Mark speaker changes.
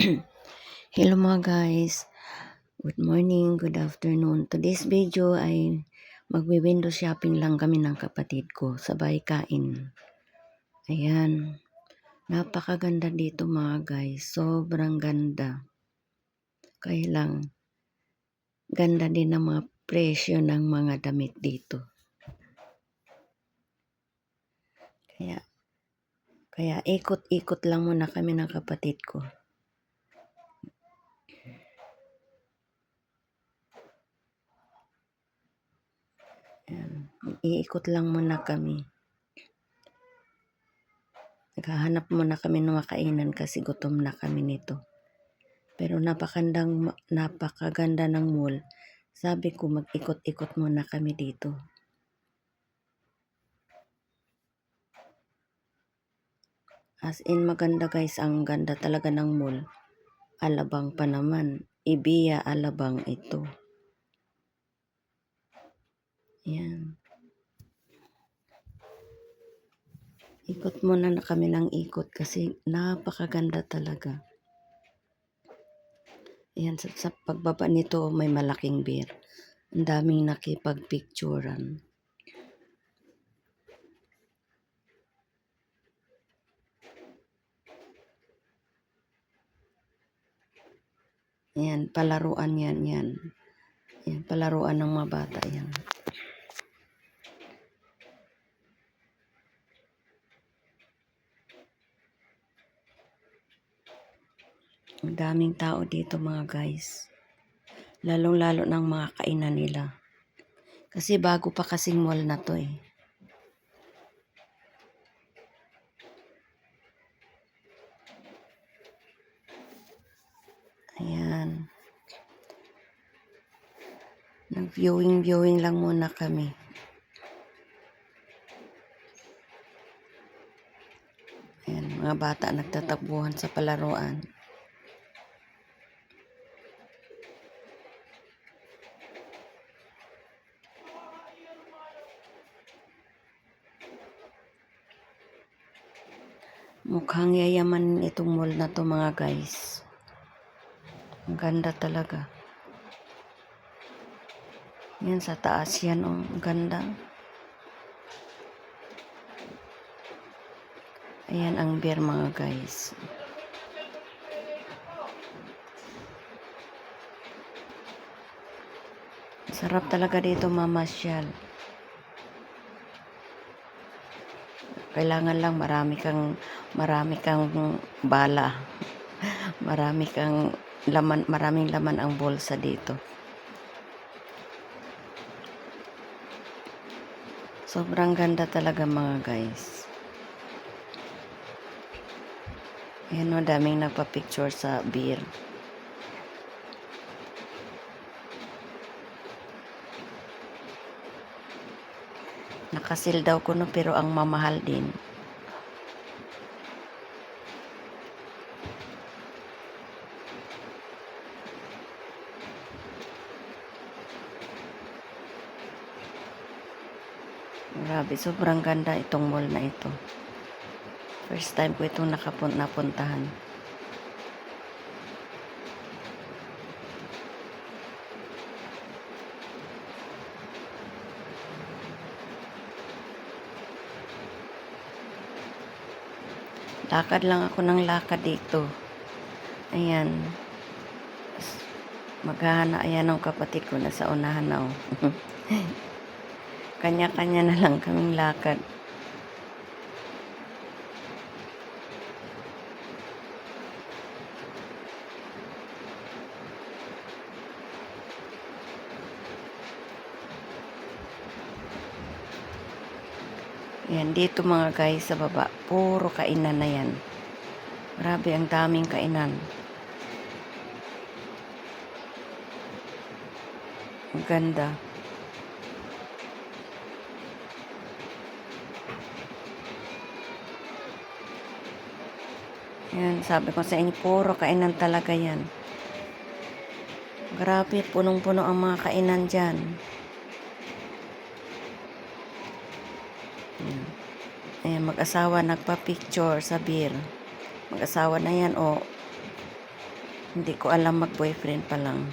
Speaker 1: Hello mga guys. Good morning, good afternoon. Today's video ay magwi-window shopping lang kami ng kapatid ko. Sabay kain. Ayan. Napakaganda dito mga guys. Sobrang ganda. Kaya lang, ganda din ng mga presyo ng mga damit dito. Kaya, kaya ikot-ikot lang muna kami ng kapatid ko. Ayan. Iikot lang muna kami. Naghahanap muna kami ng makainan kasi gutom na kami nito. Pero napakandang, napakaganda ng mall. Sabi ko mag-ikot-ikot muna kami dito. As in maganda guys, ang ganda talaga ng mall. Alabang pa naman. Ibiya Alabang ito. Yan. Ikot muna na kami ng ikot kasi napakaganda talaga. Yan, sa, sa pagbaba nito may malaking beer. Ang daming nakipagpicturan. Yan, palaruan yan, yan. Yan, palaruan ng mga bata yan. Ang daming tao dito mga guys. Lalong-lalo ng mga kainan nila. Kasi bago pa kasing mall na to eh. Ayan. Nag-viewing-viewing lang muna kami. Ayan, mga bata nagtatakbuhan sa palaruan. Mukhang yayaman itong mall na to mga guys. Ang ganda talaga. Yan sa taas yan oh. Ganda. Ayan ang beer mga guys. Sarap talaga dito mamasyal. Kailangan lang marami kang marami kang bala. marami kang laman, maraming laman ang bulsa dito. Sobrang ganda talaga mga guys. Ayan o, daming nagpa-picture sa beer. Nakasil daw ko no, pero ang mamahal din. Grabe, sobrang ganda itong mall na ito. First time ko itong nakapun napuntahan. Lakad lang ako ng lakad dito. Ayan. Maghahana, ayan ang kapatid ko na sa unahan na. oh. Kanya-kanya na lang kaming lakad. Yan, dito mga guys sa baba, puro kainan na yan. Grabe, ang daming kainan. Ang ganda. Yan, sabi ko sa inyo, puro kainan talaga yan. Grabe, punong-puno ang mga kainan dyan. Yan. Ayan, mag-asawa nagpa-picture sa beer. Mag-asawa na yan o hindi ko alam mag-boyfriend pa lang.